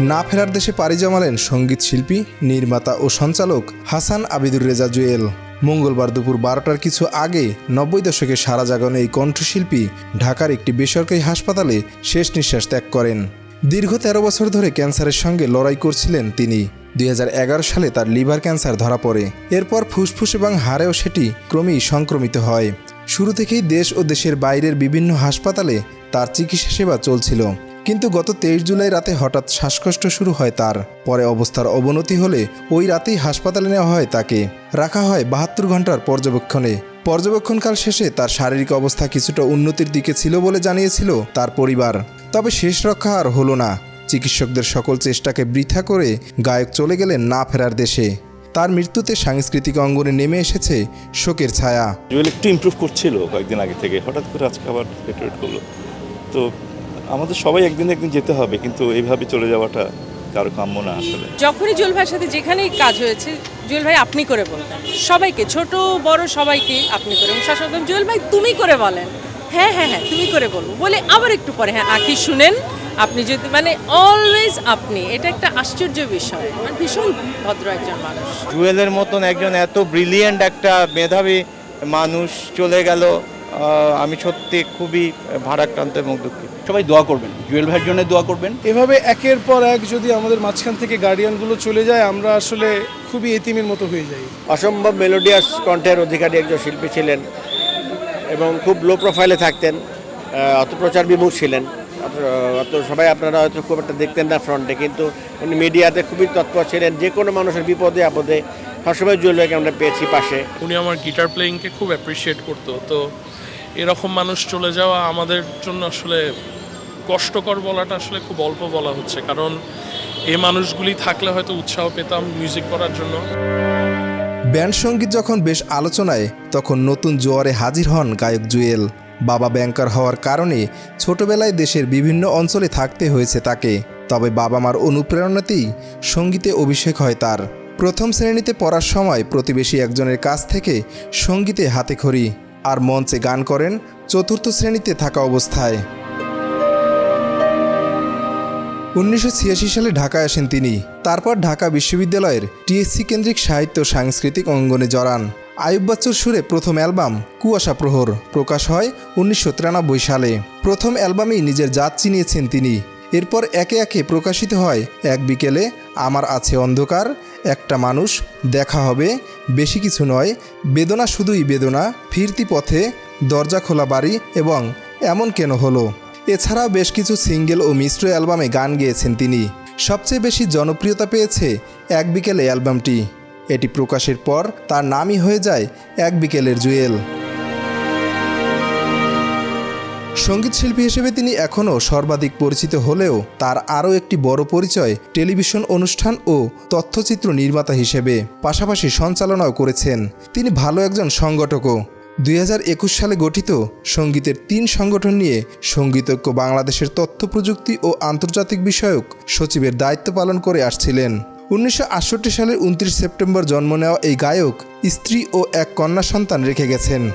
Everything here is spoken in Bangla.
না ফেরার দেশে পাড়ি জমালেন সংগীত শিল্পী, নির্মাতা ও সঞ্চালক হাসান আবিদুর রেজা জুয়েল। মঙ্গলবার দুপুর বারোটার কিছু আগে নব্বই দশকে সারা জাগানো এই কণ্ঠশিল্পী ঢাকার একটি বেসরকারি হাসপাতালে শেষ নিঃশ্বাস ত্যাগ করেন। দীর্ঘ তেরো বছর ধরে ক্যান্সারের সঙ্গে লড়াই করছিলেন তিনি। দুই হাজার এগারো সালে তার লিভার ক্যান্সার ধরা পড়ে। এরপর ফুসফুস এবং হাড়েও সেটি ক্রমেই সংক্রমিত হয়। শুরু থেকেই দেশ ও দেশের বাইরের বিভিন্ন হাসপাতালে তার চিকিৎসা সেবা চলছিল। কিন্তু গত তেইশ জুলাই রাতে হঠাৎ শ্বাসকষ্ট শুরু হয় তার। পরে অবস্থার অবনতি হলে ওই রাতেই হাসপাতালে নেওয়া হয় তাকে। রাখা হয় বাহাত্তর ঘণ্টার পর্যবেক্ষণে। পর্যবেক্ষণকাল শেষে তার শারীরিক অবস্থা কিছুটা উন্নতির দিকে ছিল বলে জানিয়েছিল তার পরিবার। তবে শেষ রক্ষা আর হলো না। চিকিৎসকদের সকল চেষ্টাকে বৃথা করে গায়ক চলে গেলেন না ফেরার দেশে। তার মৃত্যুতে সাংস্কৃতিক অঙ্গনে নেমে এসেছে শোকের ছায়া। একটু ইমপ্রুভ করছিল কয়েকদিন আগে থেকে। হঠাৎ করে আজকে আবার তো আমাদের সবাই একদিন একদিন যেতে হবে কিন্তু এইভাবে চলে যাওয়াটা কারও কাম্য না আসলে। যখনই জুয়েল ভাইয়ের সাথে যেখানেই কাজ হয়েছে জুয়েল ভাই আপনি করে বলতেন। সবাইকে ছোট বড় সবাইকে আপনি করে শাসক জুয়েল ভাই তুমি করে বলেন। হ্যাঁ হ্যাঁ হ্যাঁ তুমি করে বলব। বলে আবার একটু পরে হ্যাঁ আঁকি শুনেন। আপনি যদি মানে অলওয়েজ আপনি এটা একটা আশ্চর্য বিষয়। মানে ভীষণ ভদ্র একজন মানুষ। জুয়েলের মতন একজন এত ব্রিলিয়েন্ট একটা মেধাবী মানুষ চলে গেল। আমি সত্যি খুবই ভারাক্রান্ত এবং দুঃখিত সবাই দোয়া করবেন। জুয়েল ভাইয়ের জন্য দোয়া করবেন। এভাবে একের পর এক যদি আমাদের মাঝখান থেকে গার্ডিয়ানগুলো চলে যায় আমরা আসলে খুবই এতিমের মতো হয়ে যাই। অসম্ভব মেলোডিয়াস কণ্ঠের অধিকারী একজন শিল্পী ছিলেন এবং খুব লো প্রোফাইলে থাকতেন অত প্রচার বিমুখ ছিলেন। অত- অত সবাই আপনারা হয়তো খুব একটা দেখতেন না ফ্রন্টে কিন্তু উনি মিডিয়াতে খুবই তৎপর ছিলেন। যে কোনো মানুষের বিপদে আপদে সবসময় জুয়েল ভাইকে আমরা পেয়েছি পাশে। উনি আমার গিটার প্লেয়িংকে খুব অ্যাপ্রিসিয়েট করতো। তো এরকম মানুষ চলে যাওয়া আমাদের জন্য আসলে কষ্টকর বলাটা আসলে খুব অল্প বলা হচ্ছে, কারণ এই মানুষগুলি থাকলে হয়তো উৎসাহ পেতাম মিউজিক করার জন্য। ব্যান্ড সংগীত যখন বেশ আলোচনায়, তখন নতুন জোয়ারে হাজির হন গায়ক জুয়েল। বাবা ব্যাংকার হওয়ার কারণে ছোটবেলায় দেশের বিভিন্ন অঞ্চলে থাকতে হয়েছে তাকে। তবে বাবা মার অনুপ্রেরণাতেই সঙ্গীতে অভিষেক হয় তার। প্রথম শ্রেণীতে পড়ার সময় প্রতিবেশী একজনের কাছ থেকে সঙ্গীতে হাতেখড়ি। আর মঞ্চে গান করেন চতুর্থ শ্রেণীতে থাকা অবস্থায়। উনিশশো ছিয়াশি সালে ঢাকায় আসেন তিনি। তারপর ঢাকা বিশ্ববিদ্যালয়ের টিএসসি কেন্দ্রিক সাহিত্য সাংস্কৃতিক অঙ্গনে জড়ান। আয়ুব বাচ্চুর সুরে প্রথম অ্যালবাম কুয়াশা প্রহর প্রকাশ হয় উনিশশো তিরানব্বই সালে। প্রথম অ্যালবামেই নিজের জাত চিনিয়েছেন তিনি। এরপর একে একে প্রকাশিত হয় এক বিকেলে, আমার আছে অন্ধকার একটা মানুষ, দেখা হবে, বেশি কিছু নয়, বেদনা শুধুই বেদনা, ফিরতি পথে দরজা খোলা বাড়ি এবং এমন কেন হলো? এছাড়াও বেশ কিছু সিঙ্গেল ও মিশ্র অ্যালবামে গান গেয়েছেন তিনি। সবচেয়ে বেশি জনপ্রিয়তা পেয়েছে এক বিকেলে অ্যালবামটি। এটি প্রকাশের পর তার নামই হয়ে যায় এক বিকেলের জুয়েল। সংগীত শিল্পী হিসেবে তিনি এখনও সর্বাধিক পরিচিত হলেও তার আরও একটি বড় পরিচয় টেলিভিশন অনুষ্ঠান ও তথ্যচিত্র নির্মাতা হিসেবে, পাশাপাশি সঞ্চালনাও করেছেন। তিনি ভালো একজন সংগঠকও। দুই হাজার একুশ সালে গঠিত সঙ্গীতের তিন সংগঠন নিয়ে সঙ্গীতজ্ঞ বাংলাদেশের তথ্য প্রযুক্তি ও আন্তর্জাতিক বিষয়ক সচিবের দায়িত্ব পালন করে আসছিলেন। উনিশশো আটষট্টি সালের উনত্রিশ সেপ্টেম্বর জন্ম নেওয়া এই গায়ক স্ত্রী ও এক কন্যা সন্তান রেখে গেছেন।